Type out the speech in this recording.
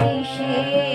কিসে